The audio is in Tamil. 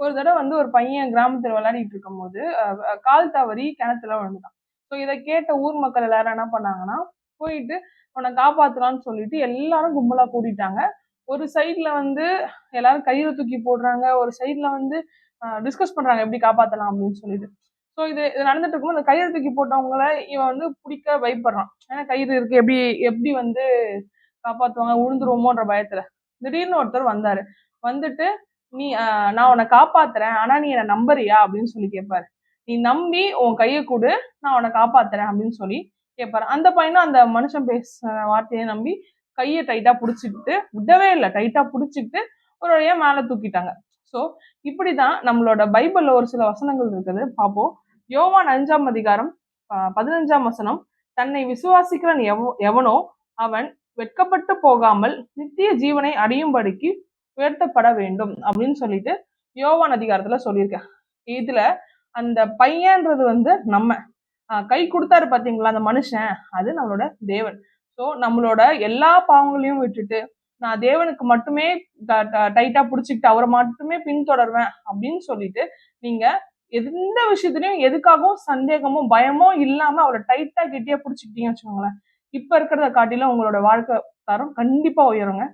ஒரு தடவை வந்து ஒரு பையன் கிராமத்துல விளையாடிட்டு இருக்கும் போது கால் தவறி கிணத்துல விழுந்துட்டான். ஸோ இதை கேட்ட ஊர் மக்கள் எல்லாரும் என்ன பண்ணாங்கன்னா போயிட்டு அவனை காப்பாத்துறான்னு சொல்லிட்டு எல்லாரும் கும்பலா கூட்டிட்டாங்க. ஒரு சைட்ல வந்து எல்லாரும் கயிறு தூக்கி போடுறாங்க. ஒரு சைட்ல வந்து டிஸ்கஸ் பண்றாங்க எப்படி காப்பாத்தலாம் அப்படின்னு சொல்லிட்டு. ஸோ இது இது நடந்துட்டு இருக்கும்போது அந்த கயிறு தூக்கி போட்டவங்கள இவன் வந்து பிடிக்க பயப்படுறான். ஏன்னா கயிறு இருக்கு. எப்படி எப்படி வந்து காப்பாத்துவாங்க? விழுந்துருவோமோன்ற பயத்துல. திடீர்னு ஒருத்தர் வந்தாரு. வந்துட்டு நீ நான் உன்னை காப்பாத்துறேன் ஆனா நீ என்ன நம்புறியா? அப்படின்னு சொல்லி கேட்பாரு நீ நம்பி உன் கையை கொடு நான் உன்னை காப்பாத்துறேன் அப்படின்னு சொல்லி கேட்பாரு அந்த பையனும் அந்த மனுஷன் பேசுற வார்த்தையை நம்பி கையை டைட்டா பிடிச்சிக்கிட்டு விடவே இல்லை. டைட்டா பிடிச்சிக்கிட்டு ஒரு வழியா மேல தூக்கிட்டாங்க. ஸோ இப்படிதான் நம்மளோட பைபிள்ல ஒரு சில வசனங்கள் இருக்குது. பார்ப்போம். யோவான் அஞ்சாம் அதிகாரம் பதினஞ்சாம் வசனம். தன்னை விசுவாசிக்கிறன் எவ எவனோ அவன் வெட்கப்பட்டு போகாமல் நித்திய ஜீவனை அடையும்படிக்கு உயர்த்தப்பட வேண்டும் அப்படின்னு சொல்லிட்டு யோவான் அதிகாரத்துல சொல்லியிருக்கேன். இதுல அந்த பையன்றது வந்து நம்ம. கை கொடுத்தாரு பாத்தீங்களா அந்த மனுஷன்? அது நம்மளோட தேவன். ஸோ நம்மளோட எல்லா பாவங்களையும் விட்டுட்டு நான் தேவனுக்கு மட்டுமே டைட்டா பிடிச்சிக்கிட்டு அவரை மட்டுமே பின்தொடர்வேன் அப்படின்னு சொல்லிட்டு நீங்க எந்த விஷயத்துலயும் எதுக்காகவும் சந்தேகமும் பயமோ இல்லாம அவரை டைட்டா கெட்டியா பிடிச்சிக்கிட்டீங்கன்னு வச்சுக்கோங்களேன். இப்ப இருக்கிறத காட்டிலும் உங்களோட வாழ்க்கை தரம் கண்டிப்பா உயருங்க.